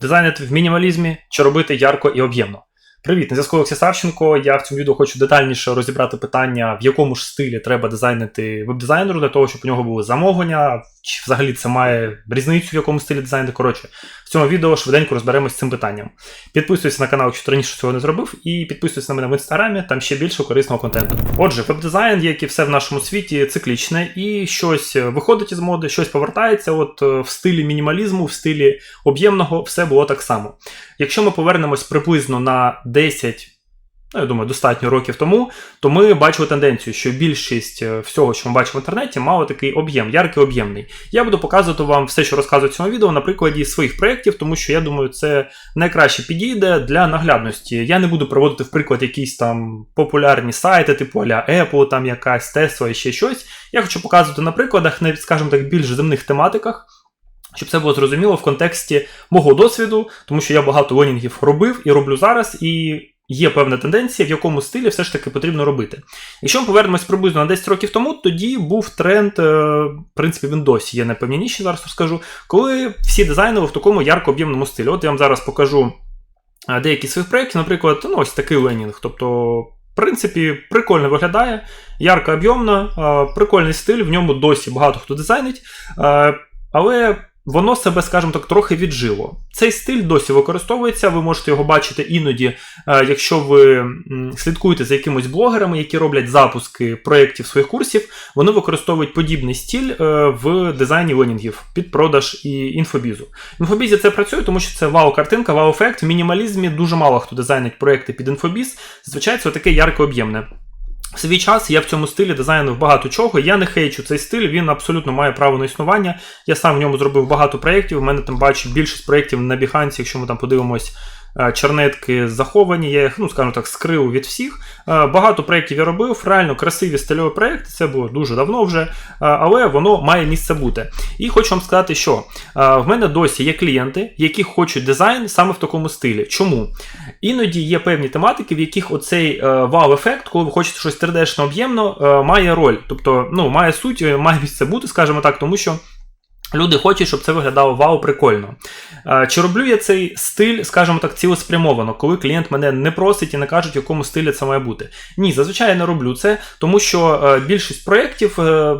Дизайнити в мінімалізмі чи робити ярко і об'ємно. Привіт, на зв'язку Олексій Савченко. Я в цьому відео хочу детальніше розібрати питання, в якому ж стилі треба дизайнити веб-дизайнеру, для того, щоб у нього були замовлення, чи взагалі це має різницю, в якому стилі дизайнити. Коротше, в цьому відео швиденько розберемось з цим питанням. Підписуйся на канал, якщо раніше цього не зробив, і підписуйся на мене в інстаграмі, там ще більше корисного контенту. Отже, веб-дизайн, як і все в нашому світі, циклічне, і щось виходить із моди, щось повертається. От е, в стилі мінімалізму, в стилі об'ємного, все було так само. Якщо ми повернемось приблизно на 10, ну, я думаю, достатньо років тому, то ми бачили тенденцію, що більшість е, всього, що ми бачимо в інтернеті, мало такий об'єм, яркий об'ємний. Я буду показувати вам все, що розказую в цьому відео на прикладі своїх проєктів, тому що я думаю, це найкраще підійде для наглядності. Я не буду проводити в приклад якісь там популярні сайти, типу аля Apple, там якась Tesla і ще щось. Я хочу показувати на прикладах, на, скажімо так, більш земних тематиках. Щоб це було зрозуміло в контексті мого досвіду, тому що я багато ленінгів робив і роблю зараз, і є певна тенденція, в якому стилі все ж таки потрібно робити. Якщо ми повернемось приблизно на 10 років тому, тоді був тренд, е, в принципі, він досі є найпевніший, зараз розкажу, коли всі дизайнери в такому ярко-об'ємному стилі. От я вам зараз покажу е, деякі своїх проєктів, наприклад, ну, ось такий ленінг. Тобто. В принципі, прикольно виглядає, ярко об'ємно, е, прикольний стиль, в ньому досі багато хто дизайнить. Але Воно себе, скажімо так, трохи віджило. Цей стиль досі використовується, ви можете його бачити іноді, е, якщо ви слідкуєте за якимись блогерами, які роблять запуски проєктів своїх курсів, вони використовують подібний стиль е, в дизайні ленінгів під продаж і інфобізу. В інфобізі це працює, тому що це вау-картинка, вау-ефект. В мінімалізмі дуже мало хто дизайнить проєкти під інфобіз. Зазвичай це таке ярко об'ємне. В свій час я в цьому стилі дизайнив багато чого. Я не хейчу цей стиль, він абсолютно має право на існування. Я сам в ньому зробив багато проєктів. У мене там бачу більшість проєктів на Behance, якщо ми там подивимось чернетки заховані, я їх, ну, скажімо так, скрив від всіх. Е, багато проєктів я робив, реально красиві стильові проєкти, це було дуже давно вже, е, але воно має місце бути. І хочу вам сказати, що в мене досі є клієнти, які хочуть дизайн саме в такому стилі. Чому? Іноді є певні тематики, в яких оцей вау-ефект, коли ви хочете щось 3D-шно об'ємно, має роль. Тобто, ну, має суть, має місце бути, скажімо так, тому що. Люди хочуть, щоб це виглядало вау, прикольно. Чи роблю я цей стиль, скажімо так, цілеспрямовано, коли клієнт мене не просить і не кажуть, в якому стилі це має бути. Ні, зазвичай я не роблю це, тому що е, більшість проєктів е,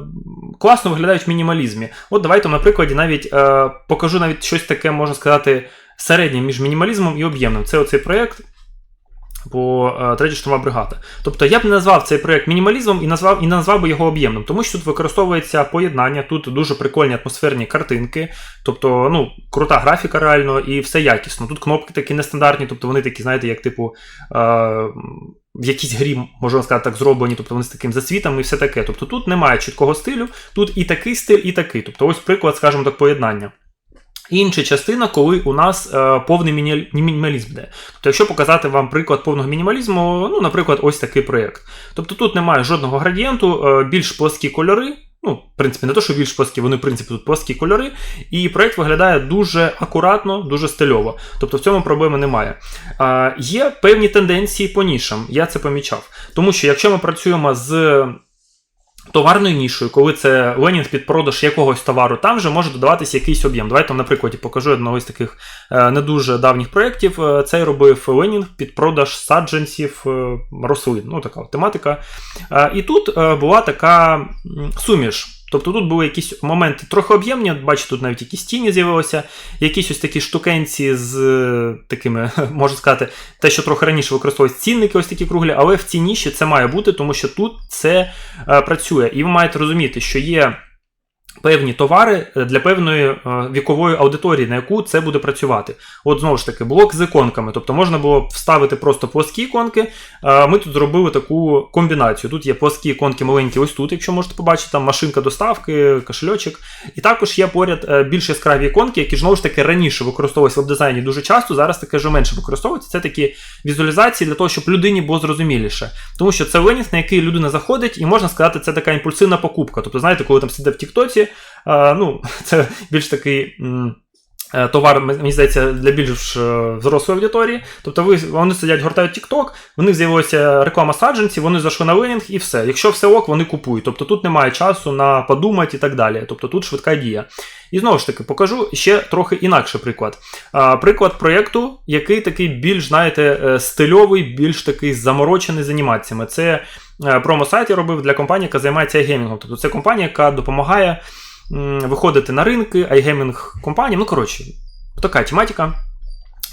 класно виглядають в мінімалізмі. От давайте, на прикладі, навіть е, покажу навіть щось таке, можна сказати, середнє між мінімалізмом і об'ємним. Це оцей проєкт по е, третя штурмова бригада. Тобто я б не назвав цей проєкт мінімалізмом і назвав і назвав би його об'ємним, тому що тут використовується поєднання, тут дуже прикольні атмосферні картинки, тобто ну, крута графіка реально і все якісно. Тут кнопки такі нестандартні, тобто вони такі, знаєте, як типу. Е- в якійсь грі, можна сказати, так зроблені, тобто вони з таким засвітом і все таке. Тобто тут немає чіткого стилю, тут і такий стиль, і такий. Тобто ось приклад, скажімо так, поєднання. Інша частина, коли у нас е, повний мінімалізм йде. Тобто, якщо показати вам приклад повного мінімалізму, ну, наприклад, ось такий проєкт. Тобто тут немає жодного градієнту, е, більш плоскі кольори. Ну, в принципі, не то, що більш плоскі, вони, в принципі, тут плоскі кольори. І проєкт виглядає дуже акуратно, дуже стильово. Тобто в цьому проблеми немає. Е, є певні тенденції по нішам, я це помічав. Тому що якщо ми працюємо з товарною нішою, коли це ленінг під продаж якогось товару, там вже може додаватися якийсь об'єм. Давайте на прикладі покажу одного з таких е, не дуже давніх проєктів. Е, цей робив ленінг під продаж саджанців е, рослин. Ну, така тематика. І тут була така суміш. Тобто тут були якісь моменти трохи об'ємні, бачите, тут навіть якісь тіні з'явилися, якісь ось такі штукенці з е, такими, можна сказати, те, що трохи раніше використовувалися цінники, ось такі круглі, але в цій ніші це має бути, тому що тут це е, працює. І ви маєте розуміти, що є певні товари е, для певної е, вікової аудиторії, на яку це буде працювати. От знову ж таки, блок з іконками. Тобто можна було вставити просто плоскі іконки. Ми тут зробили таку комбінацію. Тут є плоскі іконки маленькі, ось тут, якщо можете побачити, там машинка доставки, кошельочок. І також є поряд е, більш яскраві іконки, які знову ж таки раніше використовувалися в дизайні дуже часто, зараз таке вже менше використовується. Це такі візуалізації для того, щоб людині було зрозуміліше. Тому що це ленінг, на який людина заходить, і можна сказати, це така імпульсивна покупка. Тобто, знаєте, коли там сидить в Тіктоці, ну, це більш такий. е, товар, мені здається, для більш е, взрослої аудиторії. Тобто ви, вони сидять, гортають TikTok, в них з'явилася реклама саджанців, вони зайшли на лендінг і все. Якщо все ок, вони купують. Тобто тут немає часу на подумати і так далі. Тобто тут швидка дія. І знову ж таки, покажу ще трохи інакший приклад. Приклад проєкту, який такий більш, знаєте, е, стильовий, більш такий заморочений з анімаціями. Це е, промо-сайт я робив для компанії, яка займається айгеймінгом. Тобто це компанія, яка допомагає виходити на ринки, айгеймінг компаніям. Ну, коротше, така тематика.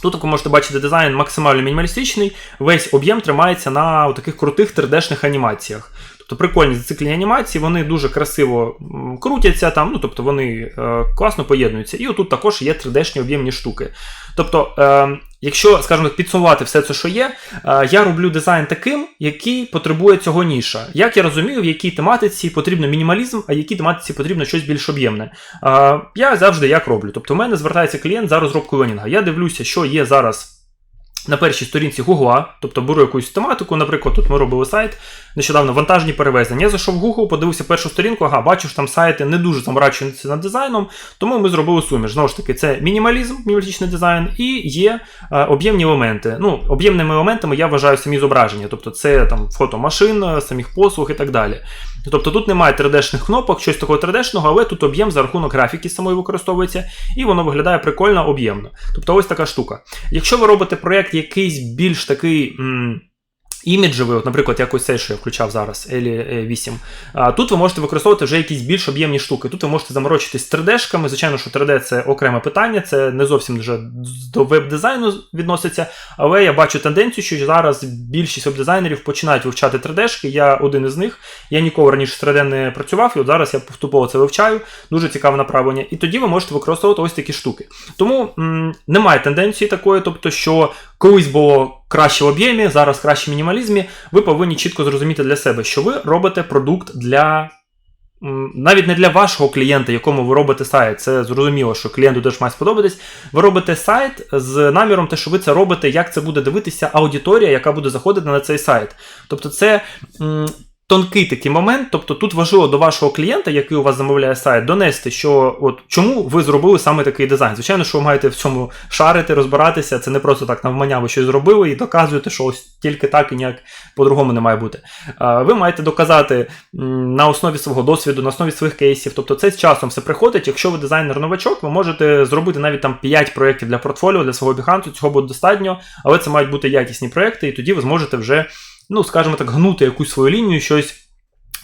Тут ви можете бачити дизайн максимально мінімалістичний, весь об'єм тримається на таких крутих 3D-шних анімаціях. Тобто прикольні зациклені анімації, вони дуже красиво крутяться там, ну тобто вони е, класно поєднуються. І отут також є 3D-шні об'ємні штуки. Тобто, е, якщо, скажімо підсувати все це, що є, е, я роблю дизайн таким, який потребує цього ніша. Як я розумію, в якій тематиці потрібно мінімалізм, а в якій тематиці потрібно щось більш об'ємне. Е, я завжди як роблю. Тобто, в мене звертається клієнт за розробкою ленінга. Я дивлюся, що є зараз. На першій сторінці Гугла, тобто беру якусь тематику, наприклад, тут ми робили сайт, нещодавно вантажні перевезення. Я зайшов в Google, подивився першу сторінку, ага, бачу, що там сайти не дуже заморачуються над дизайном, тому ми зробили суміш. Знову ж таки, це мінімалізм, мінімалістичний дизайн, і є е, об'ємні елементи. Ну, об'ємними елементами я вважаю самі зображення, тобто це там фото машин, е, самих послуг і так далі. Тобто тут немає 3D-шних кнопок, щось такого 3D-шного, але тут об'єм за рахунок графіки самої використовується, і воно виглядає прикольно об'ємно. Тобто ось така штука. Якщо ви робите проєкт якийсь більш такий. М- Іміджевий, от, наприклад, як ось цей, що я включав зараз, Елі 8. А, тут ви можете використовувати вже якісь більш об'ємні штуки. Тут ви можете заморочитись 3D-шками. Звичайно, що 3D це окреме питання, це не зовсім вже до веб-дизайну відноситься. Але я бачу тенденцію, що зараз більшість веб-дизайнерів починають вивчати 3D-шки. Я один із них. Я ніколи раніше з 3D не працював, і от зараз я поступово це вивчаю. Дуже цікаве направлення. І тоді ви можете використовувати ось такі штуки. Тому м- немає тенденції такої, тобто, що колись було краще в об'ємі, зараз краще в мінімалізмі. Ви повинні чітко зрозуміти для себе, що ви робите продукт для. Навіть не для вашого клієнта, якому ви робите сайт, це зрозуміло, що клієнту теж має сподобатись. Ви робите сайт з наміром, те, що ви це робите, як це буде дивитися аудиторія, яка буде заходити на цей сайт. Тобто, це тонкий такий момент. Тобто тут важливо до вашого клієнта, який у вас замовляє сайт, донести, що от чому ви зробили саме такий дизайн. Звичайно, що ви маєте в цьому шарити, розбиратися. Це не просто так навмання, ви щось зробили і доказуєте, що ось тільки так і ніяк по-другому не має бути. Ви маєте доказати на основі свого досвіду, на основі своїх кейсів. Тобто це з часом все приходить. Якщо ви дизайнер-новачок, ви можете зробити навіть там 5 проєктів для портфоліо, для свого біханту, цього буде достатньо, але це мають бути якісні проєкти, і тоді ви зможете вже ну, скажімо так, гнути якусь свою лінію, щось.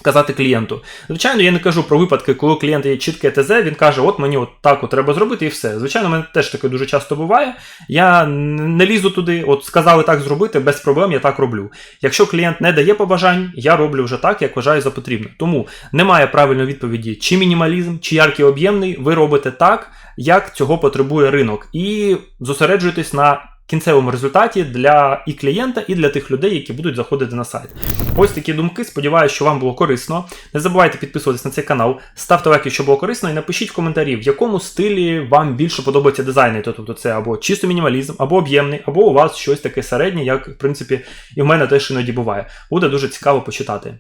Казати клієнту. Звичайно, я не кажу про випадки, коли у клієнта є чітке ТЗ, він каже, от мені от так от треба зробити і все. Звичайно, мене теж таке дуже часто буває. Я не лізу туди, от сказали так зробити, без проблем я так роблю. Якщо клієнт не дає побажань, я роблю вже так, як вважаю за потрібне. Тому немає правильної відповіді, чи мінімалізм, чи яркий об'ємний, ви робите так, як цього потребує ринок. І зосереджуєтесь на кінцевому результаті для і клієнта, і для тих людей, які будуть заходити на сайт. Ось такі думки. Сподіваюся, що вам було корисно. Не забувайте підписуватись на цей канал, ставте лайки, що було корисно, і напишіть в коментарі, в якому стилі вам більше подобається дизайни. Тобто це або чисто мінімалізм, або об'ємний, або у вас щось таке середнє, як в принципі і в мене теж іноді буває. Буде дуже цікаво почитати.